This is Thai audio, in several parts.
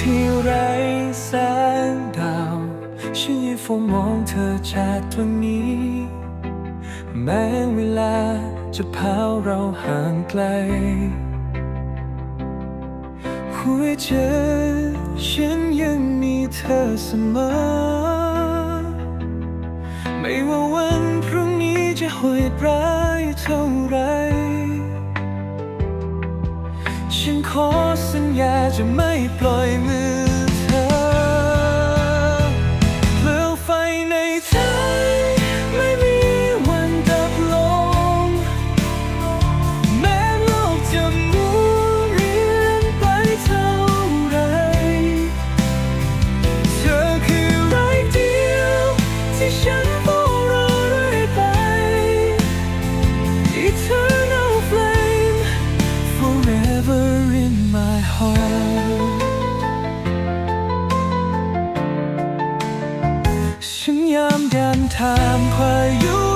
ที่ไร้แสงดาว ฉันยังโฟมองเธอจากตรงนี้ แม้เวลาจะพาเราห่างไกล หัวใจฉันยังมีเธอเสมอ ไม่ว่าวันพรุ่งนี้จะห่วยร้ายเท่าไร ฉันขอสัญญาจะไม่ปล่อยมือ เดินทามพายุ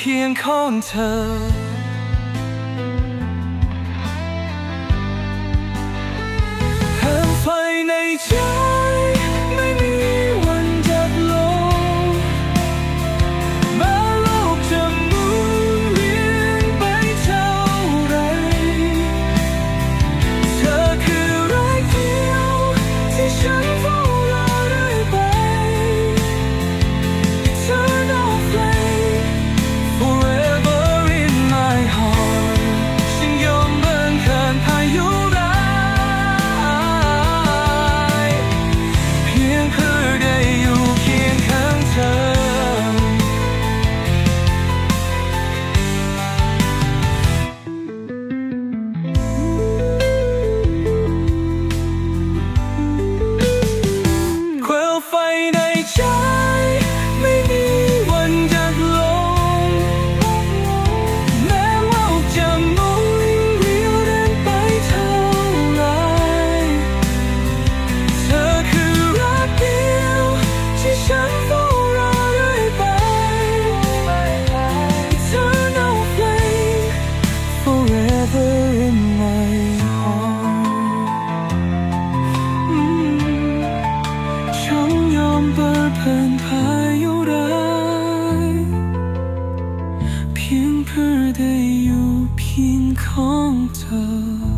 เคียงข้างเธอ เพิ่มไฟในใจ เปิดเผยพายุร้ายเพียงเพื่อได้อยู่เพียงของเธอ